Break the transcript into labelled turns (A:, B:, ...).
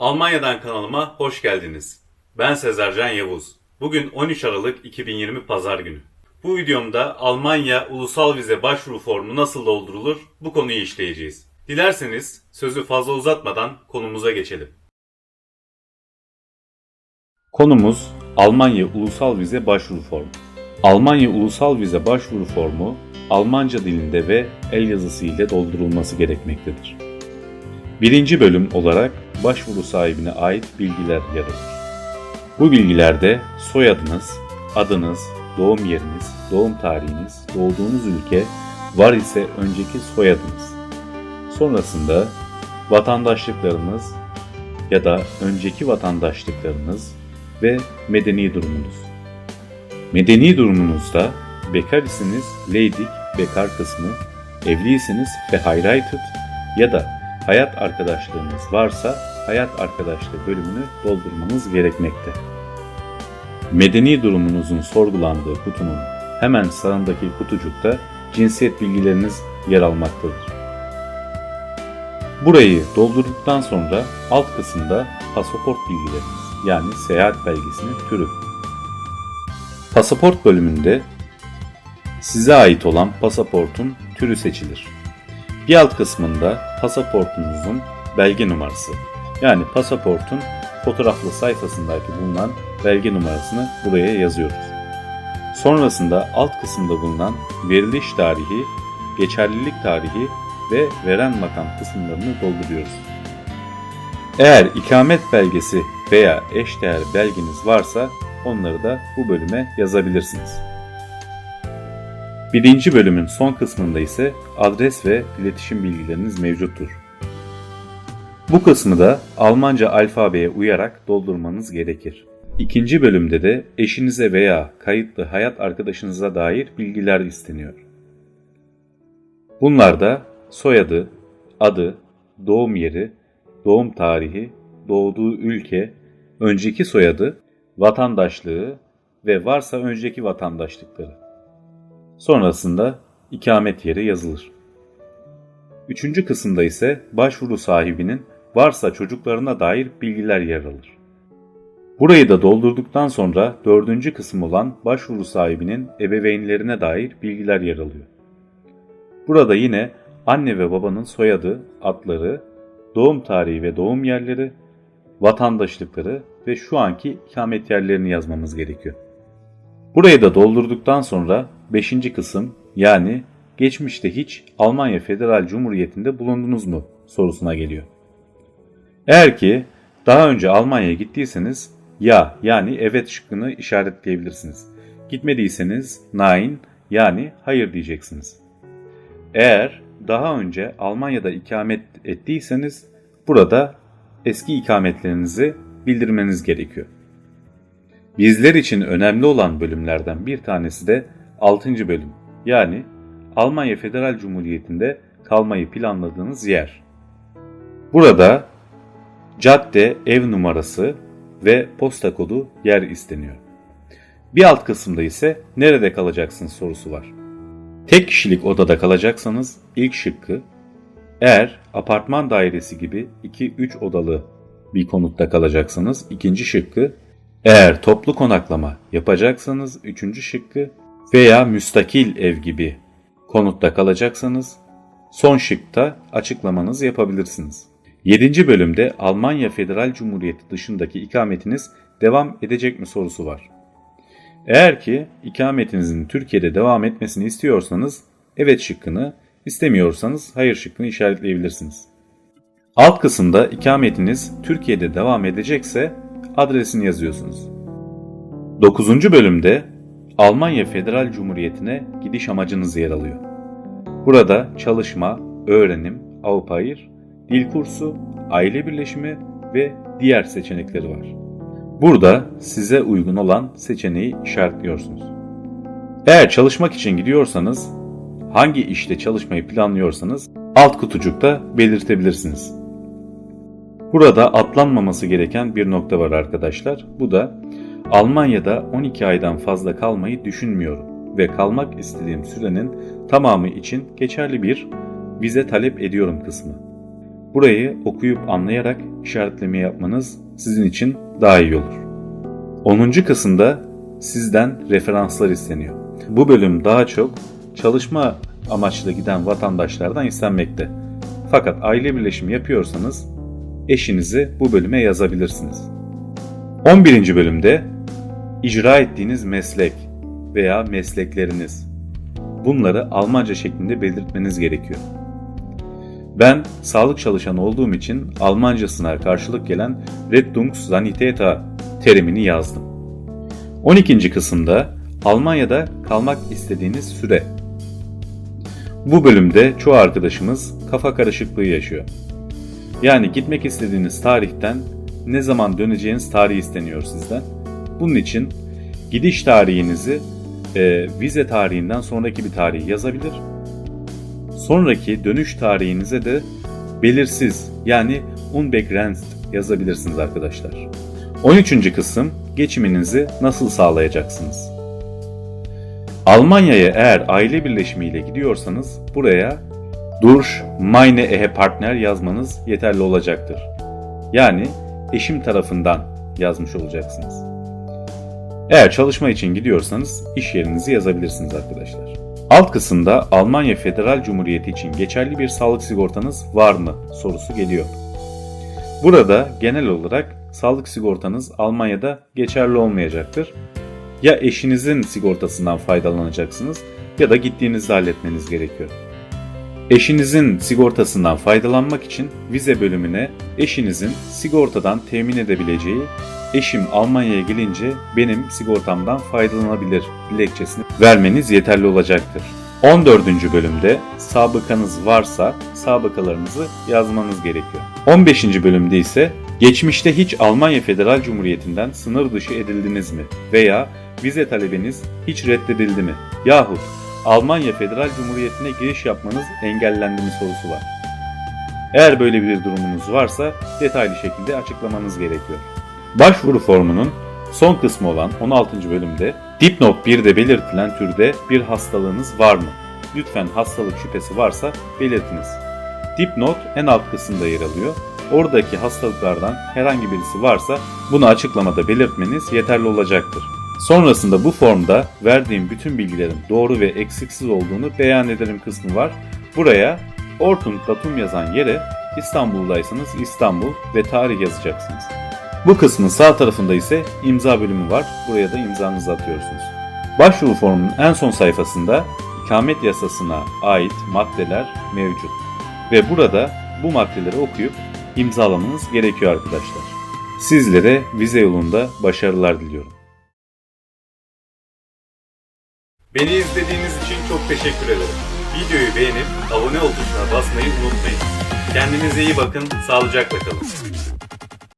A: Almanya'dan kanalıma hoş geldiniz. Ben Sezercan Yavuz. Bugün 13 Aralık 2020 Pazar günü. Bu videomda Almanya ulusal vize başvuru formu nasıl doldurulur bu konuyu işleyeceğiz. Dilerseniz sözü fazla uzatmadan konumuza geçelim. Konumuz Almanya ulusal vize başvuru formu. Almanya ulusal vize başvuru formu Almanca dilinde ve el yazısı ile doldurulması gerekmektedir. Birinci bölüm olarak başvuru sahibine ait bilgiler yer alır. Bu bilgilerde soyadınız, adınız, doğum yeriniz, doğum tarihiniz, doğduğunuz ülke, var ise önceki soyadınız. Sonrasında vatandaşlıklarınız ya da önceki vatandaşlıklarınız ve medeni durumunuz. Medeni durumunuzda bekar isiniz leydik bekar kısmı, evliyseniz verheiratet ya da hayat arkadaşlığınız varsa hayat arkadaşlığı bölümünü doldurmanız gerekmekte. Medeni durumunuzun sorgulandığı kutunun hemen sağındaki kutucukta cinsiyet bilgileriniz yer almaktadır. Burayı doldurduktan sonra alt kısımda pasaport bilgileriniz yani seyahat belgesinin türü. Pasaport bölümünde size ait olan pasaportun türü seçilir. Bir alt kısmında pasaportunuzun belge numarası yani pasaportun fotoğraflı sayfasındaki bulunan belge numarasını buraya yazıyoruz. Sonrasında alt kısımda bulunan veriliş tarihi, geçerlilik tarihi ve veren makam kısımlarını dolduruyoruz. Eğer ikamet belgesi veya eşdeğer belgeniz varsa onları da bu bölüme yazabilirsiniz. Birinci bölümün son kısmında ise adres ve iletişim bilgileriniz mevcuttur. Bu kısmı da Almanca alfabeye uyarak doldurmanız gerekir. İkinci bölümde de eşinize veya kayıtlı hayat arkadaşınıza dair bilgiler isteniyor. Bunlar da soyadı, adı, doğum yeri, doğum tarihi, doğduğu ülke, önceki soyadı, vatandaşlığı ve varsa önceki vatandaşlıkları. Sonrasında ikamet yeri yazılır. Üçüncü kısımda ise başvuru sahibinin varsa çocuklarına dair bilgiler yer alır. Burayı da doldurduktan sonra dördüncü kısım olan başvuru sahibinin ebeveynlerine dair bilgiler yer alıyor. Burada yine anne ve babanın soyadı, adları, doğum tarihi ve doğum yerleri, vatandaşlıkları ve şu anki ikamet yerlerini yazmamız gerekiyor. Burayı da doldurduktan sonra 5. kısım yani geçmişte hiç Almanya Federal Cumhuriyeti'nde bulundunuz mu sorusuna geliyor. Eğer ki daha önce Almanya'ya gittiyseniz ya yani evet şıkkını işaretleyebilirsiniz. Gitmediyseniz nein yani hayır diyeceksiniz. Eğer daha önce Almanya'da ikamet ettiyseniz burada eski ikametlerinizi bildirmeniz gerekiyor. Bizler için önemli olan bölümlerden bir tanesi de 6. bölüm yani Almanya Federal Cumhuriyeti'nde kalmayı planladığınız yer. Burada cadde, ev numarası ve posta kodu yer isteniyor. Bir alt kısımda ise nerede kalacaksın sorusu var. Tek kişilik odada kalacaksanız ilk şıkkı, eğer apartman dairesi gibi 2-3 odalı bir konutta kalacaksanız ikinci şıkkı, eğer toplu konaklama yapacaksanız üçüncü şıkkı veya müstakil ev gibi konutta kalacaksanız son şıkta açıklamanızı yapabilirsiniz. 7. bölümde Almanya Federal Cumhuriyeti dışındaki ikametiniz devam edecek mi sorusu var. Eğer ki ikametinizin Türkiye'de devam etmesini istiyorsanız evet şıkkını, istemiyorsanız hayır şıkkını işaretleyebilirsiniz. Alt kısımda ikametiniz Türkiye'de devam edecekse adresini yazıyorsunuz. 9. bölümde Almanya Federal Cumhuriyeti'ne gidiş amacınız yer alıyor. Burada çalışma, öğrenim, au pair, dil kursu, aile birleşimi ve diğer seçenekleri var. Burada size uygun olan seçeneği işaretliyorsunuz. Eğer çalışmak için gidiyorsanız, hangi işte çalışmayı planlıyorsanız alt kutucukta belirtebilirsiniz. Burada atlanmaması gereken bir nokta var arkadaşlar. Bu da Almanya'da 12 aydan fazla kalmayı düşünmüyorum ve kalmak istediğim sürenin tamamı için geçerli bir vize talep ediyorum kısmı. Burayı okuyup anlayarak işaretleme yapmanız sizin için daha iyi olur. 10. kısımda sizden referanslar isteniyor. Bu bölüm daha çok çalışma amaçlı giden vatandaşlardan istenmekte. Fakat aile birleşimi yapıyorsanız eşinizi bu bölüme yazabilirsiniz. 11. bölümde icra ettiğiniz meslek veya meslekleriniz. Bunları Almanca şeklinde belirtmeniz gerekiyor. Ben sağlık çalışanı olduğum için Almancasına karşılık gelen Rettungssanitäter terimini yazdım. 12. kısımda Almanya'da kalmak istediğiniz süre. Bu bölümde çoğu arkadaşımız kafa karışıklığı yaşıyor. Yani gitmek istediğiniz tarihten ne zaman döneceğiniz tarih isteniyor sizden. Bunun için gidiş tarihinizi e, vize tarihinden sonraki bir tarih yazabilir. Sonraki dönüş tarihinize de belirsiz yani unbegrenzt yazabilirsiniz arkadaşlar. 13. kısım geçiminizi nasıl sağlayacaksınız? Almanya'ya eğer aile birleşimiyle gidiyorsanız buraya Durch meine Ehepartner yazmanız yeterli olacaktır. Yani eşim tarafından yazmış olacaksınız. Eğer çalışma için gidiyorsanız iş yerinizi yazabilirsiniz arkadaşlar. Alt kısımda Almanya Federal Cumhuriyeti için geçerli bir sağlık sigortanız var mı sorusu geliyor. Burada genel olarak sağlık sigortanız Almanya'da geçerli olmayacaktır. Ya eşinizin sigortasından faydalanacaksınız ya da gittiğinizde halletmeniz gerekiyor. Eşinizin sigortasından faydalanmak için vize bölümüne eşinizin sigortadan temin edebileceği eşim Almanya'ya gelince benim sigortamdan faydalanabilir dilekçesini vermeniz yeterli olacaktır. 14. bölümde sabıkanız varsa sabıkalarınızı yazmanız gerekiyor. 15. bölümde ise geçmişte hiç Almanya Federal Cumhuriyeti'nden sınır dışı edildiniz mi veya vize talebiniz hiç reddedildi mi yahut Almanya Federal Cumhuriyeti'ne giriş yapmanız engellendi mi sorusu var. Eğer böyle bir durumunuz varsa detaylı şekilde açıklamanız gerekiyor. Başvuru formunun son kısmı olan 16. bölümde dipnot 1'de belirtilen türde bir hastalığınız var mı? Lütfen hastalık şüphesi varsa belirtiniz. Dipnot en alt kısımda yer alıyor. Oradaki hastalıklardan herhangi birisi varsa bunu açıklamada belirtmeniz yeterli olacaktır. Sonrasında bu formda verdiğim bütün bilgilerin doğru ve eksiksiz olduğunu beyan ederim kısmı var. Buraya Ortun Datum yazan yere İstanbul'daysanız İstanbul ve tarih yazacaksınız. Bu kısmın sağ tarafında ise imza bölümü var. Buraya da imzanızı atıyorsunuz. Başvuru formunun en son sayfasında ikamet yasasına ait maddeler mevcut. Ve burada bu maddeleri okuyup imzalamanız gerekiyor arkadaşlar. Sizlere vize yolunda başarılar diliyorum. Beni izlediğiniz için çok teşekkür ederim. Videoyu beğenip abone ol tuşuna basmayı unutmayın. Kendinize iyi bakın, sağlıcakla kalın.